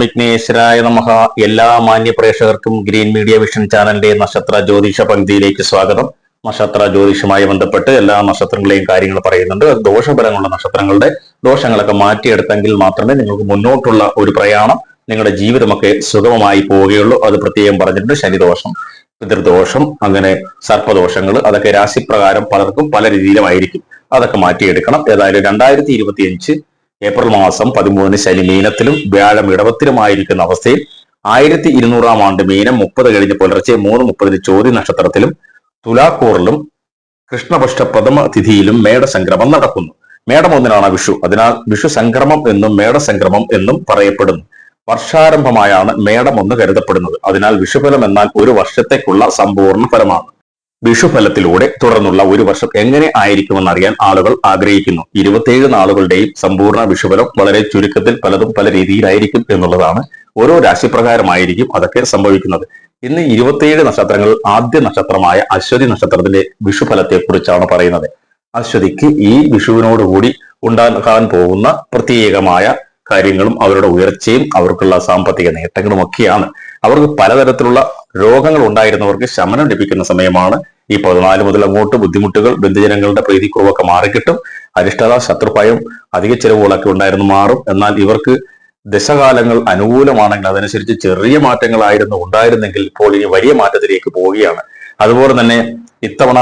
വിഘ്നേശ്വരായ നമഹ. എല്ലാ മാന്യ പ്രേക്ഷകർക്കും ഗ്രീൻ മീഡിയ വിഷൻ ചാനലിന്റെ നക്ഷത്ര ജ്യോതിഷ പങ്ക്തിയിലേക്ക് സ്വാഗതം. നക്ഷത്ര ജ്യോതിഷുമായി ബന്ധപ്പെട്ട് എല്ലാ നക്ഷത്രങ്ങളെയും കാര്യങ്ങൾ പറയുന്നുണ്ട്. ദോഷഫലങ്ങളുള്ള നക്ഷത്രങ്ങളുടെ ദോഷങ്ങളൊക്കെ മാറ്റിയെടുത്തെങ്കിൽ മാത്രമേ നിങ്ങൾക്ക് മുന്നോട്ടുള്ള ഒരു പ്രയാണം നിങ്ങളുടെ ജീവിതമൊക്കെ സുഗമമായി പോവുകയുള്ളൂ. അത് പ്രത്യേകം പറഞ്ഞിട്ടുണ്ട് ശനിദോഷം പിതൃദോഷം അങ്ങനെ സർപ്പദോഷങ്ങൾ അതൊക്കെ രാശിപ്രകാരം പലർക്കും പല രീതിയിലുമായിരിക്കും അതൊക്കെ മാറ്റിയെടുക്കണം. ഏതായാലും രണ്ടായിരത്തി ഇരുപത്തിയഞ്ച് ഏപ്രിൽ മാസം പതിമൂന്നിന് ശനി മീനത്തിലും വ്യാഴം ഇടവത്തിലുമായിരിക്കുന്ന അവസ്ഥയിൽ ആയിരത്തി ഇരുന്നൂറാം ആണ്ട് മീനം മുപ്പത് കഴിഞ്ഞ് പുലർച്ചെ മൂന്ന് മുപ്പതിന് ചോതി നക്ഷത്രത്തിലും തുലാക്കൂറിലും കൃഷ്ണപക്ഷ പ്രഥമ തിഥിയിലും മേടസംക്രമം നടക്കുന്നു. മേടം ഒന്നിനാണ് വിഷു. അതിനാൽ വിഷു സംക്രമം എന്നും മേടസംക്രമം എന്നും പറയപ്പെടുന്നു. വർഷാരംഭമായാണ് മേടം ഒന്ന് കരുതപ്പെടുന്നത്. അതിനാൽ വിഷുഫലം എന്നാൽ ഒരു വർഷത്തേക്കുള്ള സമ്പൂർണ ഫലമാണ്. വിഷുഫലത്തിലൂടെ തുടർന്നുള്ള ഒരു വർഷം എങ്ങനെ ആയിരിക്കുമെന്ന് അറിയാൻ ആളുകൾ ആഗ്രഹിക്കുന്നു. ഇരുപത്തിയേഴ് നാളുകളുടെയും സമ്പൂർണ വിഷുഫലം വളരെ ചുരുക്കത്തിൽ പലതും പല രീതിയിലായിരിക്കും എന്നുള്ളതാണ് ഓരോ രാശിപ്രകാരമായിരിക്കും അതൊക്കെ സംഭവിക്കുന്നത്. ഇന്ന് ഇരുപത്തിയേഴ് നക്ഷത്രങ്ങൾ ആദ്യ നക്ഷത്രമായ അശ്വതി നക്ഷത്രത്തിന്റെ വിഷുഫലത്തെ കുറിച്ചാണ് പറയുന്നത്. അശ്വതിക്ക് ഈ വിഷുവിനോടുകൂടി ഉണ്ടാകാൻ പോകുന്ന പ്രത്യേകമായ കാര്യങ്ങളും അവരുടെ ഉയർച്ചയും അവർക്കുള്ള സാമ്പത്തിക നേട്ടങ്ങളും ഒക്കെയാണ് അവർക്ക് പലതരത്തിലുള്ള രോഗങ്ങൾ ഉണ്ടായിരുന്നവർക്ക് ശമനം ലഭിക്കുന്ന സമയമാണ് ഈ പതിനാല് മുതൽ അങ്ങോട്ട് ബുദ്ധിമുട്ടുകൾ ബന്ധുജനങ്ങളുടെ പ്രീതിക്കുറവൊക്കെ മാറിക്കിട്ടും അരിഷ്ടത ശത്രുഭയം അധിക ചെലവുകളൊക്കെ ഉണ്ടായിരുന്നു മാറും. എന്നാൽ ഇവർക്ക് ദശകാലങ്ങൾ അനുകൂലമാണെങ്കിൽ അതനുസരിച്ച് ചെറിയ മാറ്റങ്ങളായിരുന്നു ഉണ്ടായിരുന്നെങ്കിൽ ഇപ്പോൾ ഇനി വലിയ മാറ്റത്തിലേക്ക് പോവുകയാണ്. അതുപോലെ തന്നെ ഇത്തവണ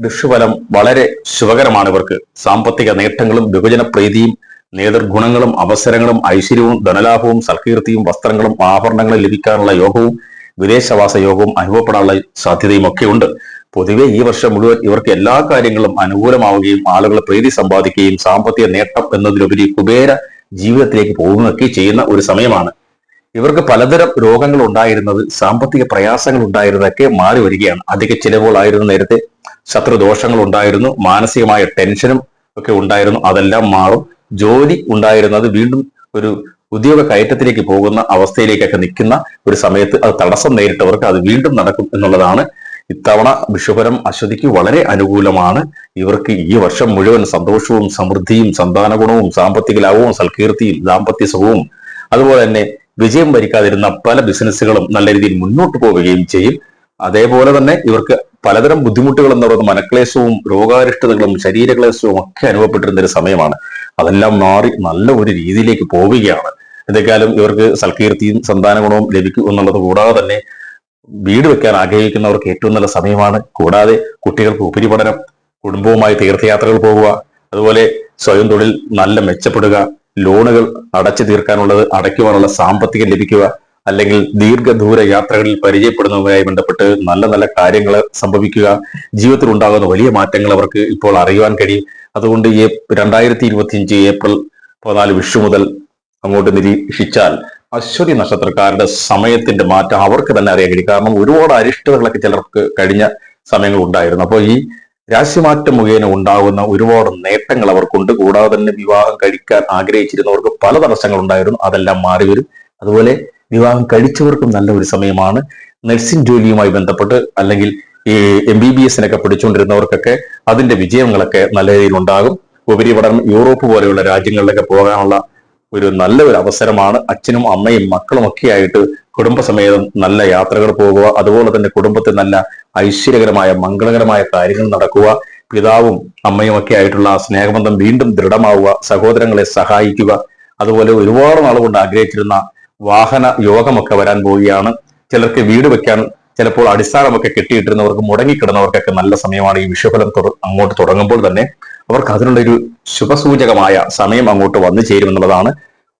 ദുഷ്ഫലം വളരെ ശുഭകരമാണ് ഇവർക്ക്. സാമ്പത്തിക നേട്ടങ്ങളും വിഭജന പ്രീതിയും നേതൃഗുണങ്ങളും അവസരങ്ങളും ഐശ്വര്യവും ധനലാഭവും സൽകീർത്തിയും വസ്ത്രങ്ങളും ആഭരണങ്ങളും ലഭിക്കാനുള്ള യോഗവും വിദേശവാസ യോഗവും അനുഭവപ്പെടാനുള്ള സാധ്യതയും ഒക്കെ ഉണ്ട് പൊതുവെ ഈ വർഷം മുഴുവൻ ഇവർക്ക് എല്ലാ കാര്യങ്ങളും അനുകൂലമാവുകയും ആളുകൾ പ്രീതി സമ്പാദിക്കുകയും സാമ്പത്തിക നേട്ടം എന്നതിലുപരി കുബേര ജീവിതത്തിലേക്ക് പോകുകയൊക്കെ ചെയ്യുന്ന ഒരു സമയമാണ്. ഇവർക്ക് പലതരം രോഗങ്ങൾ ഉണ്ടായിരുന്നത് സാമ്പത്തിക പ്രയാസങ്ങൾ ഉണ്ടായിരുന്നതൊക്കെ മാറി വരികയാണ്. അധിക ചിലവുകളായിരുന്നു നേരത്തെ ശത്രുദോഷങ്ങൾ ഉണ്ടായിരുന്നു മാനസികമായ ടെൻഷനും ഒക്കെ ഉണ്ടായിരുന്നു അതെല്ലാം മാറും. ജോലി ഉണ്ടായിരുന്നത് വീണ്ടും ഒരു ഉദ്യോഗ കയറ്റത്തിലേക്ക് പോകുന്ന അവസ്ഥയിലേക്കൊക്കെ നിൽക്കുന്ന ഒരു സമയത്ത് അത് തടസ്സം നേരിട്ടവർക്ക് അത് വീണ്ടും നടക്കും എന്നുള്ളതാണ് ഇത്തവണ വിഷുപരം അശ്വതിക്ക് വളരെ അനുകൂലമാണ്. ഇവർക്ക് ഈ വർഷം മുഴുവൻ സന്തോഷവും സമൃദ്ധിയും സന്താന ഗുണവും സാമ്പത്തിക ലാഭവും സൽകീർത്തിയും ദാമ്പത്യ സുഖവും അതുപോലെ തന്നെ വിജയം വരിക്കാതിരുന്ന പല ബിസിനസ്സുകളും നല്ല രീതിയിൽ മുന്നോട്ട് പോവുകയും ചെയ്യും. അതേപോലെ തന്നെ ഇവർക്ക് പലതരം ബുദ്ധിമുട്ടുകൾ എന്ന് പറയുന്നത് മനക്ലേശവും രോഗാരിഷ്ടതകളും ശരീരക്ലേശവും ഒക്കെ അനുഭവപ്പെട്ടിരുന്ന ഒരു സമയമാണ്. അതെല്ലാം മാറി നല്ല ഒരു രീതിയിലേക്ക് പോവുകയാണ്. എന്തൊക്കെയാലും ഇവർക്ക് സൽകീർത്തിയും സന്താന ഗുണവും ലഭിക്കും എന്നുള്ളത് കൂടാതെ തന്നെ വീട് വെക്കാൻ ആഗ്രഹിക്കുന്നവർക്ക് ഏറ്റവും നല്ല സമയമാണ്. കൂടാതെ കുട്ടികൾക്ക് ഉപരിപഠനം കുടുംബവുമായി തീർത്ഥയാത്രകൾ പോകുക അതുപോലെ സ്വയം തൊഴിൽ നല്ല മെച്ചപ്പെടുക ലോണുകൾ അടച്ചു തീർക്കാനുള്ളത് അടയ്ക്കുവാനുള്ള സാമ്പത്തികം ലഭിക്കുക അല്ലെങ്കിൽ ദീർഘദൂര യാത്രകളിൽ പരിചയപ്പെടുന്നതുമായി ബന്ധപ്പെട്ട് നല്ല നല്ല കാര്യങ്ങൾ സംഭവിക്കുക ജീവിതത്തിൽ ഉണ്ടാകുന്ന വലിയ മാറ്റങ്ങൾ അവർക്ക് ഇപ്പോൾ അറിയുവാൻ കഴിയും. അതുകൊണ്ട് ഈ രണ്ടായിരത്തി ഇരുപത്തിയഞ്ച് ഏപ്രിൽ പതിനാല് വിഷു മുതൽ അങ്ങോട്ട് നിരീക്ഷിച്ചാൽ അശ്വതി നക്ഷത്രക്കാരുടെ സമയത്തിന്റെ മാറ്റം അവർക്ക് തന്നെ അറിയാൻ കഴിയും. കാരണം ഒരുപാട് അരിഷ്ടതകളൊക്കെ ചിലർക്ക് കഴിഞ്ഞ സമയങ്ങൾ ഉണ്ടായിരുന്നു. അപ്പോൾ ഈ രാശിമാറ്റം മുഖേന ഉണ്ടാകുന്ന ഒരുപാട് നേട്ടങ്ങൾ അവർക്കുണ്ട്. കൂടാതെ തന്നെ വിവാഹം കഴിക്കാൻ ആഗ്രഹിച്ചിരുന്നവർക്ക് പല തടസ്സങ്ങൾ ഉണ്ടായിരുന്നു അതെല്ലാം മാറി വരും അതുപോലെ വിവാഹം കഴിച്ചവർക്കും നല്ല ഒരു സമയമാണ്. നഴ്സിംഗ് ജോലിയുമായി ബന്ധപ്പെട്ട് അല്ലെങ്കിൽ ഈ എം ബി ബി എസിനൊക്കെ പഠിച്ചുകൊണ്ടിരുന്നവർക്കൊക്കെ അതിന്റെ വിജയങ്ങളൊക്കെ നല്ല രീതിയിൽ ഉണ്ടാകും. ഉപരിപഠനം യൂറോപ്പ് പോലെയുള്ള രാജ്യങ്ങളിലൊക്കെ പോകാനുള്ള ഒരു നല്ല ഒരു അവസരമാണ്. അച്ഛനും അമ്മയും മക്കളും ഒക്കെ ആയിട്ട് കുടുംബസമേതം നല്ല യാത്രകൾ പോകുക അതുപോലെ തന്നെ കുടുംബത്തിൽ നല്ല ഐശ്വര്യകരമായ മംഗളകരമായ കാര്യങ്ങൾ നടക്കുക പിതാവും അമ്മയും ഒക്കെ ആയിട്ടുള്ള ആ സ്നേഹബന്ധം വീണ്ടും ദൃഢമാവുക സഹോദരങ്ങളെ സഹായിക്കുക അതുപോലെ ഒരുപാട് നാളുകൊണ്ട് ആഗ്രഹിച്ചിരുന്ന വാഹന യോഗമൊക്കെ വരാൻ പോവുകയാണ്. ചിലർക്ക് വീട് വെക്കാൻ ചിലപ്പോൾ അടിസ്ഥാനമൊക്കെ കെട്ടിയിട്ടിരുന്നവർക്ക് മുടങ്ങിക്കിടന്നവർക്കൊക്കെ നല്ല സമയമാണ് ഈ വിഷുഫലം അങ്ങോട്ട് തുടങ്ങുമ്പോൾ തന്നെ. അവർക്ക് അതിനുള്ള ഒരു ശുഭസൂചകമായ സമയം അങ്ങോട്ട് വന്നു ചേരുമെന്നുള്ളതാണ്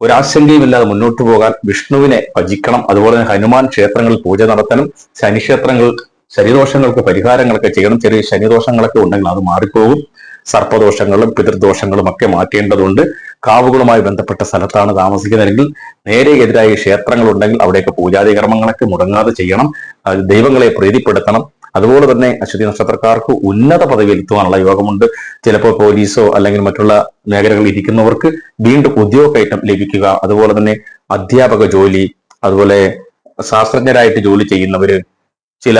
ഒരാശങ്കയുമില്ലാതെ മുന്നോട്ട് പോകാൻ വിഷ്ണുവിനെ ഭജിക്കണം. അതുപോലെ തന്നെ ഹനുമാൻ ക്ഷേത്രങ്ങളിൽ പൂജ നടത്തണം ശനിക്ഷേത്രങ്ങൾ ശനിദോഷങ്ങൾക്ക് പരിഹാരങ്ങളൊക്കെ ചെയ്യണം. ചെറിയ ശനിദോഷങ്ങളൊക്കെ ഉണ്ടെങ്കിൽ അത് മാറിപ്പോകും. സർപ്പദോഷങ്ങളും പിതൃദോഷങ്ങളും ഒക്കെ മാറ്റേണ്ടതുണ്ട്. കാവുകളുമായി ബന്ധപ്പെട്ട സ്ഥലത്താണ് താമസിക്കുന്നതെങ്കിൽ നേരെ ക്ഷേത്രങ്ങൾ ഉണ്ടെങ്കിൽ അവിടെയൊക്കെ പൂജാതി കർമ്മങ്ങളൊക്കെ മുടങ്ങാതെ ചെയ്യണം. ദൈവങ്ങളെ പ്രീതിപ്പെടുത്തണം. അതുപോലെ തന്നെ അശ്വതി നക്ഷത്രക്കാർക്ക് ഉന്നത പദവിയിൽ എത്തുവാനുള്ള യോഗമുണ്ട്. ചിലപ്പോൾ പോലീസോ അല്ലെങ്കിൽ മറ്റുള്ള മേഖലകളിൽ ഇരിക്കുന്നവർക്ക് വീണ്ടും ഉദ്യോഗക്കയറ്റം ലഭിക്കുക. അതുപോലെ തന്നെ അധ്യാപക ജോലി അതുപോലെ ശാസ്ത്രജ്ഞരായിട്ട് ജോലി ചെയ്യുന്നവര് ചില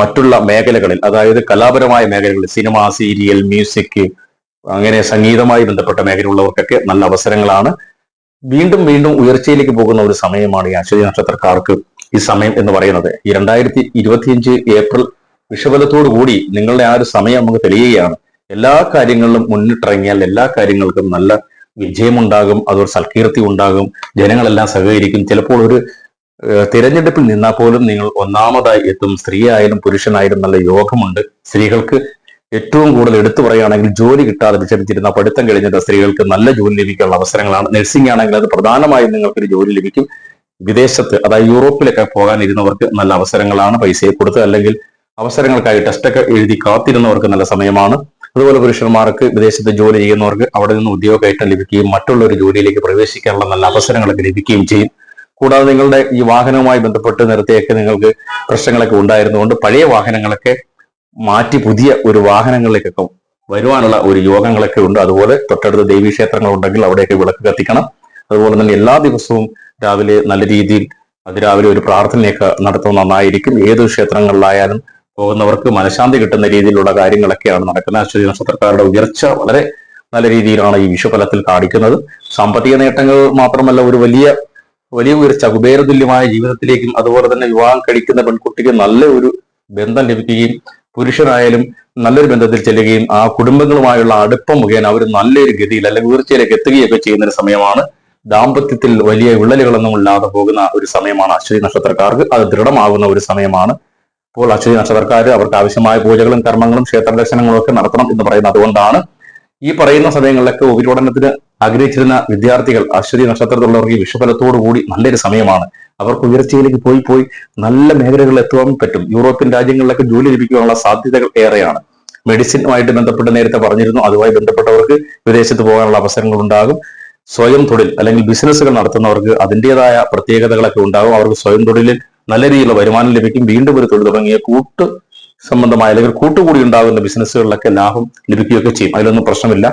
മറ്റുള്ള മേഖലകളിൽ അതായത് കലാപരമായ മേഖലകളിൽ സിനിമ സീരിയൽ മ്യൂസിക് അങ്ങനെ സംഗീതമായി ബന്ധപ്പെട്ട മേഖലയുള്ളവർക്കൊക്കെ നല്ല അവസരങ്ങളാണ്. വീണ്ടും വീണ്ടും ഉയർച്ചയിലേക്ക് പോകുന്ന ഒരു സമയമാണ് ഈ അശ്വതി നക്ഷത്രക്കാർക്ക് ഈ സമയം എന്ന് പറയുന്നത്. ഈ രണ്ടായിരത്തി ഇരുപത്തിയഞ്ച് ഏപ്രിൽ വിഷബലത്തോടു കൂടി നിങ്ങളുടെ ആ ഒരു സമയം നമുക്ക് തെളിയുകയാണ്. എല്ലാ കാര്യങ്ങളിലും മുന്നിട്ടിറങ്ങിയാൽ എല്ലാ കാര്യങ്ങൾക്കും നല്ല വിജയമുണ്ടാകും അതൊരു സൽകീർത്തി ഉണ്ടാകും ജനങ്ങളെല്ലാം സഹകരിക്കും. ചിലപ്പോൾ ഒരു തിരഞ്ഞെടുപ്പിൽ നിന്നാൽ പോലും നിങ്ങൾ ഒന്നാമതായി എത്തും. സ്ത്രീ ആയാലും പുരുഷനായാലും നല്ല യോഗമുണ്ട്. സ്ത്രീകൾക്ക് ഏറ്റവും കൂടുതൽ എടുത്തു പറയുകയാണെങ്കിൽ ജോലി കിട്ടാതെ വിചരിച്ചിരുന്ന പഠിത്തം കഴിഞ്ഞിട്ട് സ്ത്രീകൾക്ക് നല്ല ജോലി ലഭിക്കാനുള്ള അവസരങ്ങളാണ്. നഴ്സിംഗ് ആണെങ്കിൽ അത് പ്രധാനമായും നിങ്ങൾക്കൊരു ജോലി ലഭിക്കും. വിദേശത്ത് അതായത് യൂറോപ്പിലൊക്കെ പോകാനിരുന്നവർക്ക് നല്ല അവസരങ്ങളാണ് പൈസയെ കൊടുത്ത് അല്ലെങ്കിൽ അവസരങ്ങൾക്കായി ടെസ്റ്റൊക്കെ എഴുതി കാത്തിരുന്നവർക്ക് നല്ല സമയമാണ്. അതുപോലെ പുരുഷന്മാർക്ക് വിദേശത്ത് ജോലി ചെയ്യുന്നവർക്ക് അവിടെ നിന്ന് ഉദ്യോഗമായിട്ട് ലഭിക്കുകയും മറ്റുള്ളൊരു ജോലിയിലേക്ക് പ്രവേശിക്കാനുള്ള നല്ല അവസരങ്ങളൊക്കെ ലഭിക്കുകയും ചെയ്യും. കൂടാതെ നിങ്ങളുടെ ഈ വാഹനവുമായി ബന്ധപ്പെട്ട് നേരത്തെയൊക്കെ നിങ്ങൾക്ക് പ്രശ്നങ്ങളൊക്കെ ഉണ്ടായിരുന്നുകൊണ്ട് പഴയ വാഹനങ്ങളൊക്കെ മാറ്റി പുതിയ ഒരു വാഹനങ്ങളിലേക്കൊക്കെ വരുവാനുള്ള ഒരു യോഗങ്ങളൊക്കെ ഉണ്ട്. അതുപോലെ തൊട്ടടുത്ത് ദേവീക്ഷേത്രങ്ങൾ ഉണ്ടെങ്കിൽ അവിടെയൊക്കെ വിളക്ക് കത്തിക്കണം. അതുപോലെ തന്നെ എല്ലാ ദിവസവും രാവിലെ നല്ല രീതിയിൽ അതിരാവിലെ ഒരു പ്രാർത്ഥനയൊക്കെ നടത്തുന്നത് നന്നായിരിക്കും. ഏത് ക്ഷേത്രങ്ങളിലായാലും പോകുന്നവർക്ക് മനഃശാന്തി കിട്ടുന്ന രീതിയിലുള്ള കാര്യങ്ങളൊക്കെയാണ് നടക്കുന്നത്. അശ്വതി നക്ഷത്രക്കാരുടെ ഉയർച്ച വളരെ നല്ല രീതിയിലാണ് ഈ വിഷുഫലത്തിൽ കാണിക്കുന്നത്. സാമ്പത്തിക നേട്ടങ്ങൾ മാത്രമല്ല ഒരു വലിയ വലിയ ഉയർച്ച കുബേരതുല്യമായ ജീവിതത്തിലേക്കും അതുപോലെ തന്നെ വിവാഹം കഴിക്കുന്ന പെൺകുട്ടിക്ക് നല്ല ഒരു ബന്ധം ലഭിക്കുകയും പുരുഷനായാലും നല്ലൊരു ബന്ധത്തിൽ ചെല്ലുകയും ആ കുടുംബങ്ങളുമായുള്ള അടുപ്പം മുഖേന അവർ നല്ലൊരു ഗതിയിൽ അല്ലെങ്കിൽ ഉയർച്ചയിലേക്ക് എത്തുകയൊക്കെ ചെയ്യുന്ന ഒരു സമയമാണ്. ദാമ്പത്യത്തിൽ വലിയ വിള്ളലുകളൊന്നും ഇല്ലാതെ പോകുന്ന ഒരു സമയമാണ് അശ്വതി നക്ഷത്രക്കാർക്ക്. അത് ദൃഢമാകുന്ന ഒരു സമയമാണ്. അപ്പോൾ അശ്വതി നക്ഷത്രക്കാർ അവർക്ക് ആവശ്യമായ പൂജകളും കർമ്മങ്ങളും ക്ഷേത്ര ദർശനങ്ങളും ഒക്കെ നടത്തണം എന്ന് പറയുന്നത് അതുകൊണ്ടാണ് ഈ പറയുന്ന സമയങ്ങളിലൊക്കെ ഉപരിപഠനത്തിന് ആഗ്രഹിച്ചിരുന്ന വിദ്യാർത്ഥികൾ അശ്വതി നക്ഷത്രത്തിലുള്ളവർക്ക് വിഷഫലത്തോടു കൂടി നല്ലൊരു സമയമാണ്. അവർക്ക് ഉയർച്ചയിലേക്ക് പോയി പോയി നല്ല മേഖലകളിൽ എത്തുവാൻ പറ്റും. യൂറോപ്യൻ രാജ്യങ്ങളിലൊക്കെ ജോലി ലഭിക്കാനുള്ള സാധ്യതകൾ ഏറെയാണ്. മെഡിസിനുമായിട്ട് ബന്ധപ്പെട്ട് നേരത്തെ പറഞ്ഞിരുന്നു. അതുമായി ബന്ധപ്പെട്ടവർക്ക് വിദേശത്ത് പോകാനുള്ള അവസരങ്ങൾ ഉണ്ടാകും സ്വയം തൊഴിൽ അല്ലെങ്കിൽ ബിസിനസ്സുകൾ നടത്തുന്നവർക്ക് അതിന്റെതായ പ്രത്യേകതകളൊക്കെ ഉണ്ടാകും. അവർക്ക് സ്വയം തൊഴിലിൽ നല്ല രീതിയിലുള്ള വരുമാനം ലഭിക്കും. വീണ്ടും ഒരു തൊഴിൽ തുടങ്ങിയ കൂട്ട് സംബന്ധമായ അല്ലെങ്കിൽ കൂട്ടുകൂടി ഉണ്ടാകുന്ന ബിസിനസ്സുകളിലൊക്കെ ലാഭം ലഭിക്കുകയൊക്കെ ചെയ്യും. അതിലൊന്നും പ്രശ്നമില്ല.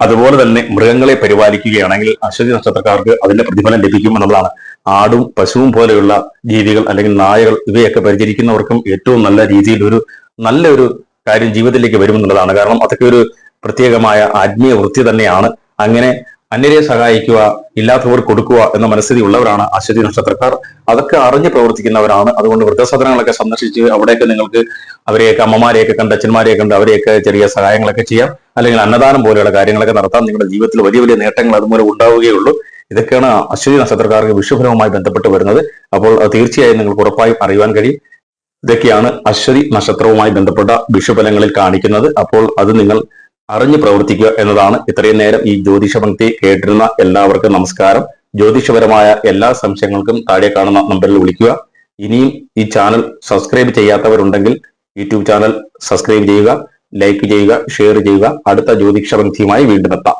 അതുപോലെ തന്നെ മൃഗങ്ങളെ പരിപാലിക്കുകയാണെങ്കിൽ അശ്വതി നക്ഷത്രക്കാർക്ക് അതിന്റെ പ്രതിഫലം ലഭിക്കും എന്നുള്ളതാണ്. ആടും പശുവും പോലെയുള്ള ജീവികൾ അല്ലെങ്കിൽ നായകൾ ഇവയൊക്കെ പരിചരിക്കുന്നവർക്കും ഏറ്റവും നല്ല രീതിയിൽ ഒരു നല്ലൊരു കാര്യം ജീവിതത്തിലേക്ക് വരുമെന്നുള്ളതാണ്. കാരണം അതൊക്കെ ഒരു പ്രത്യേകമായ ആത്മീയ വൃത്തി തന്നെയാണ്. അങ്ങനെ അന്യരെ സഹായിക്കുക ഇല്ലാത്തവർ കൊടുക്കുക എന്ന മനസ്ഥിതി ഉള്ളവരാണ് അശ്വതി നക്ഷത്രക്കാർ. അതൊക്കെ അറിഞ്ഞ് പ്രവർത്തിക്കുന്നവരാണ്. അതുകൊണ്ട് വൃദ്ധസദനങ്ങളൊക്കെ സന്ദർശിച്ച് അവിടെയൊക്കെ നിങ്ങൾക്ക് അവരെയൊക്കെ അമ്മമാരെയൊക്കെ കണ്ട് അച്ഛന്മാരെയൊക്കെ കണ്ട് അവരെയൊക്കെ ചെറിയ സഹായങ്ങളൊക്കെ ചെയ്യാം. അല്ലെങ്കിൽ അന്നദാനം പോലെയുള്ള കാര്യങ്ങളൊക്കെ നടത്താം. നിങ്ങളുടെ ജീവിതത്തിൽ വലിയ വലിയ നേട്ടങ്ങൾ അതുമൂലം ഉണ്ടാവുകയുള്ളൂ ഇതൊക്കെയാണ് അശ്വതി നക്ഷത്രക്കാർക്ക് വിഷുഫലവുമായി ബന്ധപ്പെട്ട് വരുന്നത്. അപ്പോൾ തീർച്ചയായും നിങ്ങൾക്ക് ഉറപ്പായും അറിയുവാൻ കഴിയും. ഇതൊക്കെയാണ് അശ്വതി നക്ഷത്രവുമായി ബന്ധപ്പെട്ട വിഷുഫലങ്ങളിൽ കാണിക്കുന്നത്. അപ്പോൾ അത് നിങ്ങൾ അറിഞ്ഞു പ്രവർത്തിക്കുക എന്നതാണ് ഇത്രയും നേരം ഈ ജ്യോതിഷ പങ്ക്തി കേട്ടിരുന്ന എല്ലാവർക്കും നമസ്കാരം. ജ്യോതിഷപരമായ എല്ലാ സംശയങ്ങൾക്കും താഴെ കാണുന്ന നമ്പറിൽ വിളിക്കുക. ഇനിയും ഈ ചാനൽ സബ്സ്ക്രൈബ് ചെയ്യാത്തവരുണ്ടെങ്കിൽ യൂട്യൂബ് ചാനൽ സബ്സ്ക്രൈബ് ചെയ്യുക ലൈക്ക് ചെയ്യുക ഷെയർ ചെയ്യുക. അടുത്ത ജ്യോതിഷ പങ്ക്തിയുമായി വീണ്ടും എത്താം.